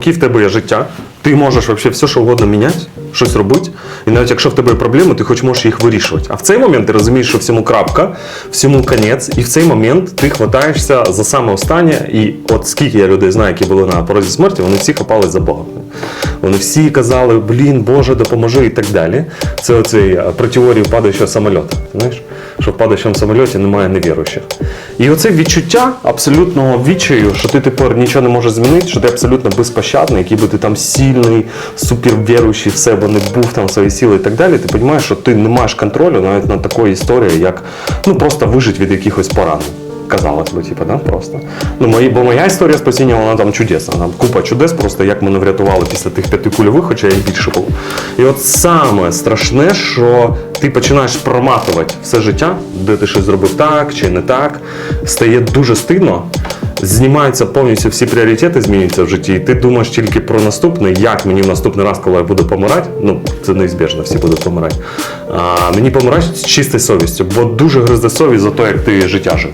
Які в тебе є життя, ти можеш вообще все, що угодно міняти, щось робити. І навіть якщо в тебе є проблеми, ти хоч можеш їх вирішувати. А в цей момент ти розумієш, що всьому крапка, всьому конець, і в цей момент ти хватаєшся за саме останнє. І от скільки я людей знаю, які були на порозі смерті, вони всі хапались за Бога. Вони всі казали, блін, Боже, допоможи і так далі. Це оцей е, про теорію падаючого самольоту. Знаєш? Що в падаючому самольоті немає невіруючих. І оце відчуття абсолютного відчаю, що ти тепер нічого не можеш змінити, що ти абсолютно безпощадний, який би ти там сильний, супервіруючий в себе не був там свої сили і так далі. Ти розумієш, що ти не маєш контролю навіть над такою історією, як ну просто вижити від якихось поранень. Казалось би, типу, да, просто. Ну, мої, бо моя історія спасіння, вона там чудесна. Там купа чудес, просто як мене врятували після тих п'яти кульових, хоча я їх більше був. І от саме страшне, що ти починаєш проматувати все життя, де ти щось зробив так чи не так, стає дуже стидно. Знімаються повністю всі пріоритети, змінюються в житті, і ти думаєш тільки про наступне, як мені в наступний раз, коли я буду помирати, ну це неізбіжно, всі будуть помирати. А, мені помирати з чистою совістю, бо дуже гризде совість за те, як ти життя жив.